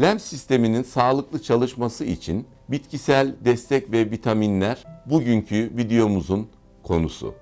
Lenf sisteminin sağlıklı çalışması için bitkisel destek ve vitaminler bugünkü videomuzun konusu.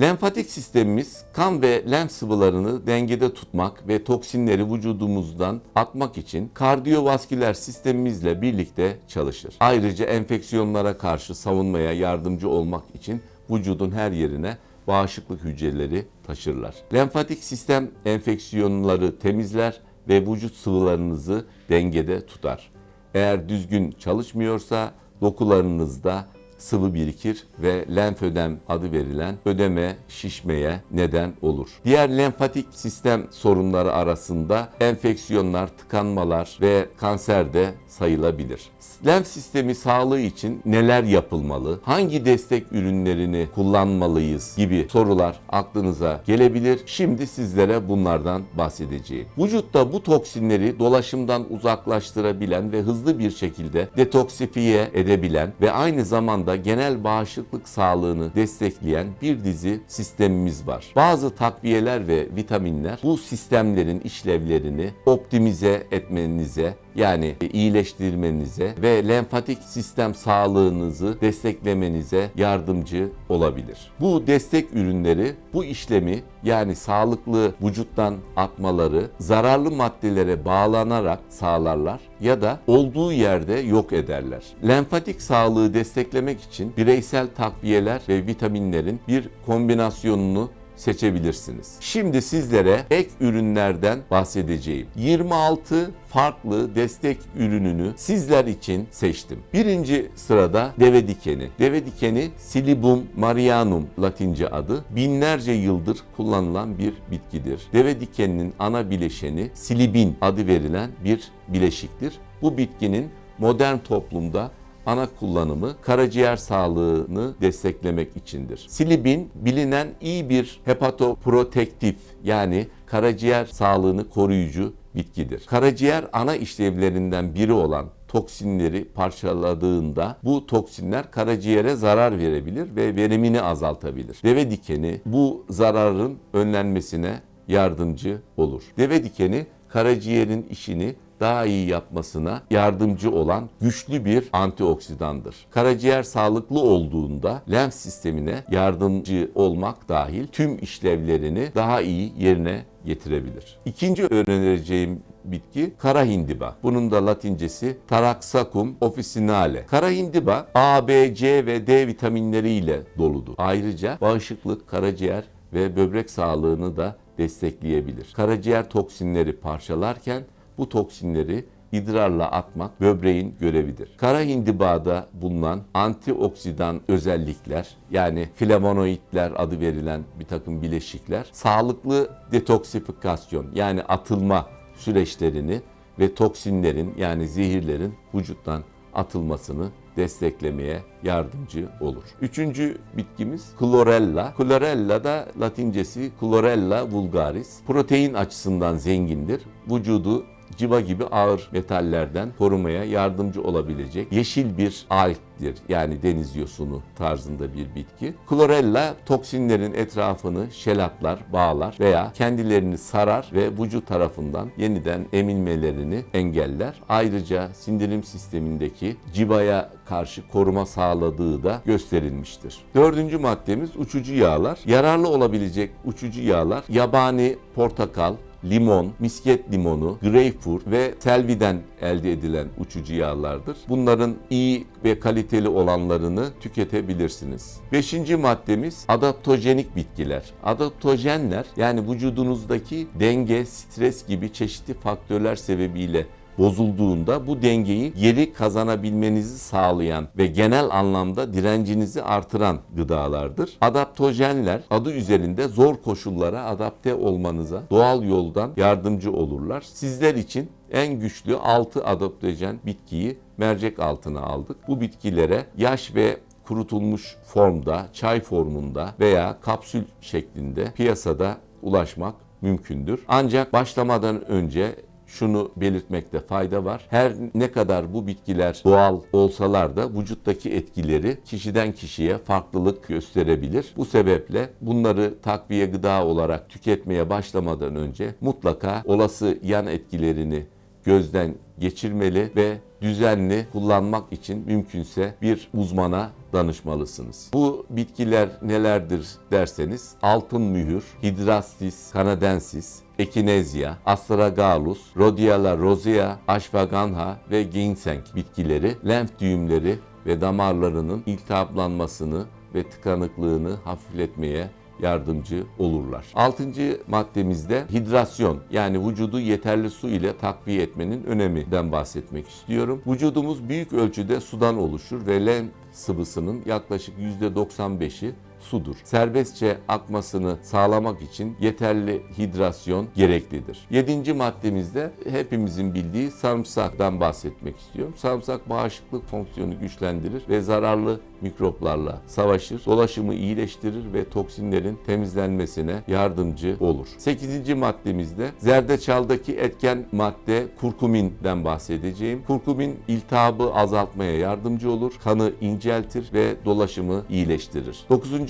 Lenfatik sistemimiz kan ve lenf sıvılarını dengede tutmak ve toksinleri vücudumuzdan atmak için kardiyovasküler sistemimizle birlikte çalışır. Ayrıca enfeksiyonlara karşı savunmaya yardımcı olmak için vücudun her yerine bağışıklık hücreleri taşırlar. Lenfatik sistem enfeksiyonları temizler ve vücut sıvılarınızı dengede tutar. Eğer düzgün çalışmıyorsa dokularınızda sıvı birikir ve lenfödem adı verilen ödeme, şişmeye neden olur. Diğer lenfatik sistem sorunları arasında enfeksiyonlar, tıkanmalar ve kanser de sayılabilir. Lenf sistemi sağlığı için neler yapılmalı? Hangi destek ürünlerini kullanmalıyız gibi sorular aklınıza gelebilir. Şimdi sizlere bunlardan bahsedeceğim. Vücutta bu toksinleri dolaşımdan uzaklaştırabilen ve hızlı bir şekilde detoksifiye edebilen ve aynı zamanda genel bağışıklık sağlığını destekleyen bir dizi sistemimiz var. Bazı takviyeler ve vitaminler bu sistemlerin işlevlerini optimize etmenize yani iyileştirmenize ve lenfatik sistem sağlığınızı desteklemenize yardımcı olabilir. Bu destek ürünleri bu işlemi yani sağlıklı vücuttan atmaları zararlı maddelere bağlanarak sağlarlar ya da olduğu yerde yok ederler. Lenfatik sağlığı desteklemek için bireysel takviyeler ve vitaminlerin bir kombinasyonunu seçebilirsiniz. Şimdi sizlere ek ürünlerden bahsedeceğim. 26 farklı destek ürününü sizler için seçtim. Birinci sırada deve dikeni. Deve dikeni Silibum marianum latince adı. Binlerce yıldır kullanılan bir bitkidir. Deve dikeninin ana bileşeni silibin adı verilen bir bileşiktir. Bu bitkinin modern toplumda ana kullanımı karaciğer sağlığını desteklemek içindir. Silibin bilinen iyi bir hepatoprotektif yani karaciğer sağlığını koruyucu bitkidir. Karaciğer ana işlevlerinden biri olan toksinleri parçaladığında bu toksinler karaciğere zarar verebilir ve verimini azaltabilir. Deve dikeni bu zararın önlenmesine yardımcı olur. Deve dikeni karaciğerin işini daha iyi yapmasına yardımcı olan güçlü bir antioksidandır. Karaciğer sağlıklı olduğunda lenf sistemine yardımcı olmak dahil tüm işlevlerini daha iyi yerine getirebilir. İkinci önereceğim bitki kara hindiba. Bunun da latincesi Taraxacum officinale. Kara hindiba A, B, C ve D vitaminleriyle doludur. Ayrıca bağışıklık, karaciğer ve böbrek sağlığını da destekleyebilir. Karaciğer toksinleri parçalarken bu toksinleri idrarla atmak böbreğin görevidir. Kara hindibada bulunan antioksidan özellikler yani flavonoidler adı verilen bir takım bileşikler sağlıklı detoksifikasyon yani atılma süreçlerini ve toksinlerin yani zehirlerin vücuttan atılmasını desteklemeye yardımcı olur. Üçüncü bitkimiz chlorella. Chlorella da latincesi chlorella vulgaris. Protein açısından zengindir. Vücudu civa gibi ağır metallerden korumaya yardımcı olabilecek yeşil bir algdir. Yani deniz yosunu tarzında bir bitki. Chlorella toksinlerin etrafını şelaplar, bağlar veya kendilerini sarar ve vücut tarafından yeniden emilmelerini engeller. Ayrıca sindirim sistemindeki civaya karşı koruma sağladığı da gösterilmiştir. Dördüncü maddemiz uçucu yağlar. Yararlı olabilecek uçucu yağlar yabani portakal, limon, misket limonu, greyfurt ve selviden elde edilen uçucu yağlardır. Bunların iyi ve kaliteli olanlarını tüketebilirsiniz. Beşinci maddemiz adaptojenik bitkiler. Adaptojenler yani vücudunuzdaki denge, stres gibi çeşitli faktörler sebebiyle bozulduğunda bu dengeyi geri kazanabilmenizi sağlayan ve genel anlamda direncinizi artıran gıdalardır. Adaptojenler adı üzerinde zor koşullara adapte olmanıza doğal yoldan yardımcı olurlar. Sizler için en güçlü 6 adaptojen bitkiyi mercek altına aldık. Bu bitkilere yaş ve kurutulmuş formda, çay formunda veya kapsül şeklinde piyasada ulaşmak mümkündür. Ancak başlamadan önce şunu belirtmekte fayda var. Her ne kadar bu bitkiler doğal olsalar da vücuttaki etkileri kişiden kişiye farklılık gösterebilir. Bu sebeple bunları takviye gıda olarak tüketmeye başlamadan önce mutlaka olası yan etkilerini gözden geçirmeli ve düzenli kullanmak için mümkünse bir uzmana danışmalısınız. Bu bitkiler nelerdir derseniz altın mühür, hidrastis canadensis, Echinacea, Astragalus, Rhodiala rosea, Ashwagandha ve ginseng bitkileri lenf düğümleri ve damarlarının iltihaplanmasını ve tıkanıklığını hafifletmeye yardımcı olurlar. Altıncı maddemizde hidrasyon yani vücudu yeterli su ile takviye etmenin öneminden bahsetmek istiyorum. Vücudumuz büyük ölçüde sudan oluşur ve lenf sıvısının yaklaşık %95'i sudur. Serbestçe akmasını sağlamak için yeterli hidrasyon gereklidir. Yedinci maddemizde hepimizin bildiği sarımsaktan bahsetmek istiyorum. Sarımsak bağışıklık fonksiyonu güçlendirir ve zararlı mikroplarla savaşır, dolaşımı iyileştirir ve toksinlerin temizlenmesine yardımcı olur. Sekizinci maddemizde zerdeçaldaki etken madde kurkuminden bahsedeceğim. Kurkumin iltihabı azaltmaya yardımcı olur, kanı inceltir ve dolaşımı iyileştirir.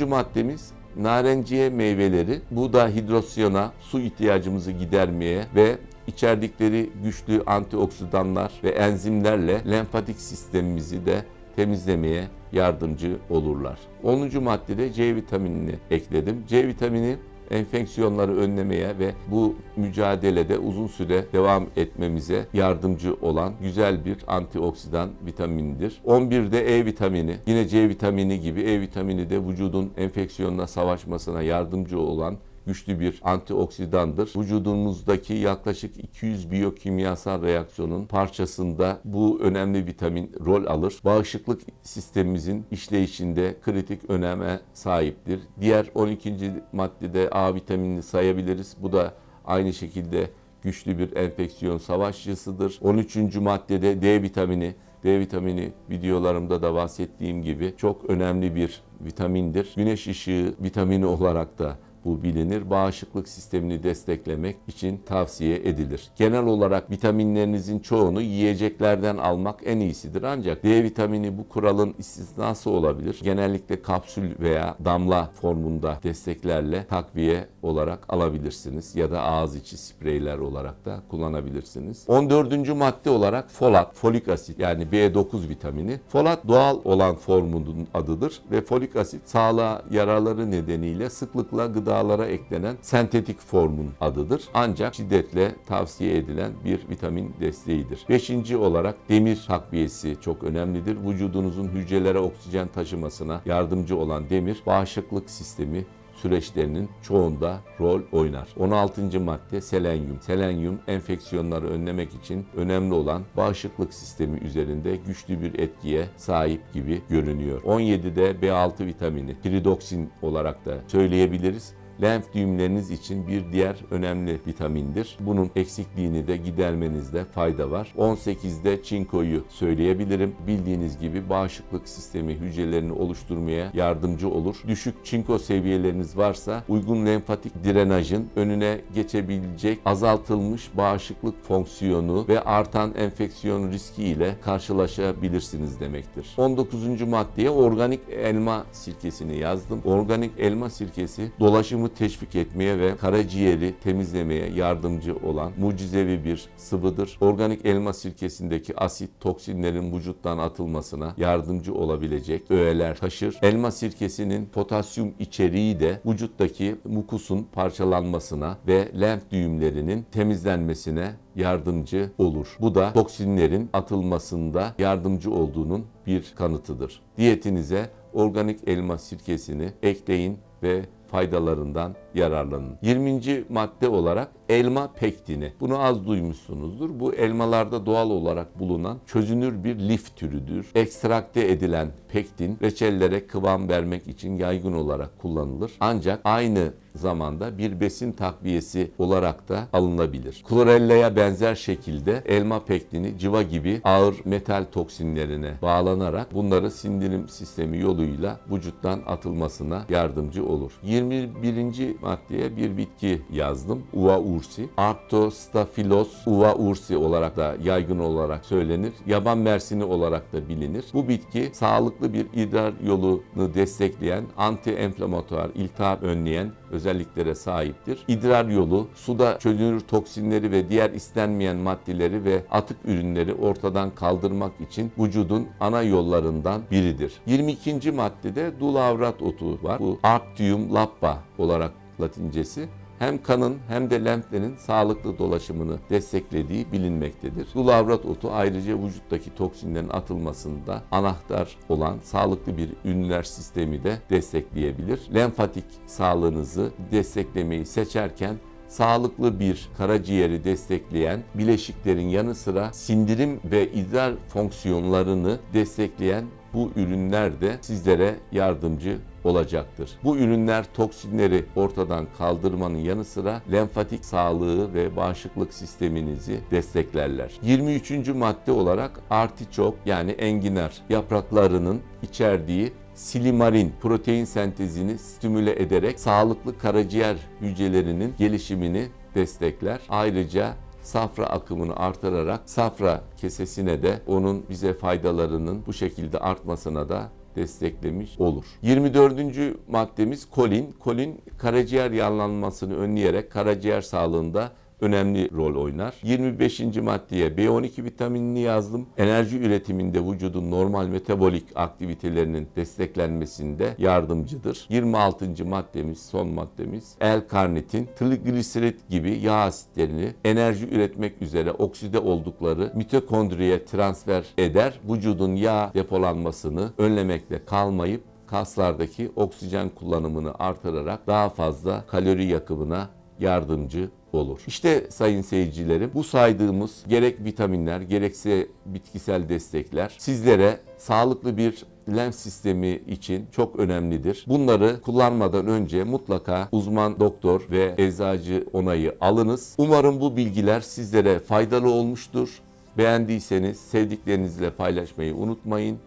Dokuzuncu maddemiz narenciye meyveleri. Bu da hidrosyona, su ihtiyacımızı gidermeye ve içerdikleri güçlü antioksidanlar ve enzimlerle lenfatik sistemimizi de temizlemeye yardımcı olurlar. 10. maddede C vitaminini ekledim. C vitamini enfeksiyonları önlemeye ve bu mücadelede uzun süre devam etmemize yardımcı olan güzel bir antioksidan vitamindir. 11'de E vitamini, yine C vitamini gibi E vitamini de vücudun enfeksiyonla savaşmasına yardımcı olan güçlü bir antioksidandır. Vücudumuzdaki yaklaşık 200 biyokimyasal reaksiyonun parçasında bu önemli vitamin rol alır. Bağışıklık sistemimizin işleyişinde kritik öneme sahiptir. Diğer 12. maddede A vitaminini sayabiliriz. Bu da aynı şekilde güçlü bir enfeksiyon savaşçısıdır. 13. maddede D vitamini D vitamini videolarımda da bahsettiğim gibi çok önemli bir vitamindir. Güneş ışığı vitamini olarak da bu bilinir. Bağışıklık sistemini desteklemek için tavsiye edilir. Genel olarak vitaminlerinizin çoğunu yiyeceklerden almak en iyisidir. Ancak D vitamini bu kuralın istisnası olabilir. Genellikle kapsül veya damla formunda desteklerle takviye olarak alabilirsiniz ya da ağız içi spreyler olarak da kullanabilirsiniz. 14. madde olarak folat, folik asit yani B9 vitamini. Folat doğal olan formunun adıdır ve folik asit sağlığa yararları nedeniyle sıklıkla gıdalara eklenen sentetik formun adıdır. Ancak şiddetle tavsiye edilen bir vitamin desteğidir. Beşinci olarak demir takviyesi çok önemlidir. Vücudunuzun hücrelere oksijen taşımasına yardımcı olan demir bağışıklık sistemi süreçlerinin çoğunda rol oynar. 16. madde selenyum. Selenyum enfeksiyonları önlemek için önemli olan bağışıklık sistemi üzerinde güçlü bir etkiye sahip gibi görünüyor. 17'de B6 vitamini, piridoksin olarak da söyleyebiliriz lenf düğümleriniz için bir diğer önemli vitamindir. Bunun eksikliğini de gidermenizde fayda var. 18'de çinkoyu söyleyebilirim. Bildiğiniz gibi bağışıklık sistemi hücrelerini oluşturmaya yardımcı olur. Düşük çinko seviyeleriniz varsa uygun lenfatik drenajın önüne geçebilecek azaltılmış bağışıklık fonksiyonu ve artan enfeksiyon riski ile karşılaşabilirsiniz demektir. 19. maddeye organik elma sirkesini yazdım. Organik elma sirkesi dolaşımı teşvik etmeye ve karaciğeri temizlemeye yardımcı olan mucizevi bir sıvıdır. Organik elma sirkesindeki asit toksinlerin vücuttan atılmasına yardımcı olabilecek öğeler taşır. Elma sirkesinin potasyum içeriği de vücuttaki mukusun parçalanmasına ve lenf düğümlerinin temizlenmesine yardımcı olur. Bu da toksinlerin atılmasında yardımcı olduğunun bir kanıtıdır. Diyetinize organik elma sirkesini ekleyin ve faydalarından yararlanın. 20. madde olarak elma pektini. Bunu az duymuşsunuzdur. Bu elmalarda doğal olarak bulunan çözünür bir lif türüdür. Ekstrakte edilen pektin reçellere kıvam vermek için yaygın olarak kullanılır. Ancak aynı zamanda bir besin takviyesi olarak da alınabilir. Klorella'ya benzer şekilde elma pektini civa gibi ağır metal toksinlerine bağlanarak bunları sindirim sistemi yoluyla vücuttan atılmasına yardımcı olur. 21. maddeye bir bitki yazdım. Uva ursi. Arctostaphylos uva ursi olarak da yaygın olarak söylenir. Yaban mersini olarak da bilinir. Bu bitki sağlıklı bir idrar yolunu destekleyen, anti-enflamatuar, iltihap önleyen özelliklere sahiptir. İdrar yolu suda çözünür toksinleri ve diğer istenmeyen maddeleri ve atık ürünleri ortadan kaldırmak için vücudun ana yollarından biridir. 22. maddede dulavrat otu var. Bu Arctium lappa olarak latincesi hem kanın hem de lenflerin sağlıklı dolaşımını desteklediği bilinmektedir. Dulavrat otu ayrıca vücuttaki toksinlerin atılmasında anahtar olan sağlıklı bir ünlüler sistemi de destekleyebilir. Lenfatik sağlığınızı desteklemeyi seçerken sağlıklı bir karaciğeri destekleyen bileşiklerin yanı sıra sindirim ve idrar fonksiyonlarını destekleyen bu ürünler de sizlere yardımcı olacaktır. Bu ürünler toksinleri ortadan kaldırmanın yanı sıra lenfatik sağlığı ve bağışıklık sisteminizi desteklerler. 23. madde olarak artiçok yani enginar yapraklarının içerdiği silimarin protein sentezini stimüle ederek sağlıklı karaciğer hücrelerinin gelişimini destekler. Ayrıca safra akımını artırarak safra kesesine de onun bize faydalarının bu şekilde artmasına da desteklemiş olur. 24. maddemiz kolin. Kolin karaciğer yanlanmasını önleyerek karaciğer sağlığında önemli rol oynar. 25. maddeye B12 vitaminini yazdım. Enerji üretiminde vücudun normal metabolik aktivitelerinin desteklenmesinde yardımcıdır. 26. maddemiz, son maddemiz L-karnitin, trigliserit gibi yağ asitlerini enerji üretmek üzere okside oldukları mitokondriye transfer eder. Vücudun yağ depolanmasını önlemekle kalmayıp kaslardaki oksijen kullanımını artırarak daha fazla kalori yakımına yardımcı olur. İşte sayın seyircilerim bu saydığımız gerek vitaminler gerekse bitkisel destekler sizlere sağlıklı bir lenf sistemi için çok önemlidir. Bunları kullanmadan önce mutlaka uzman doktor ve eczacı onayı alınız. Umarım bu bilgiler sizlere faydalı olmuştur. Beğendiyseniz sevdiklerinizle paylaşmayı unutmayın.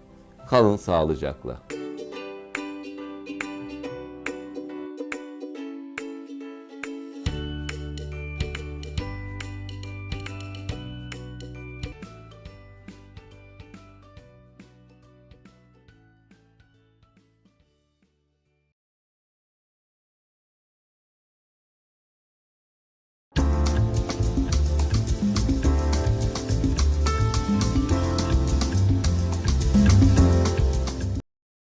Kalın sağlıcakla.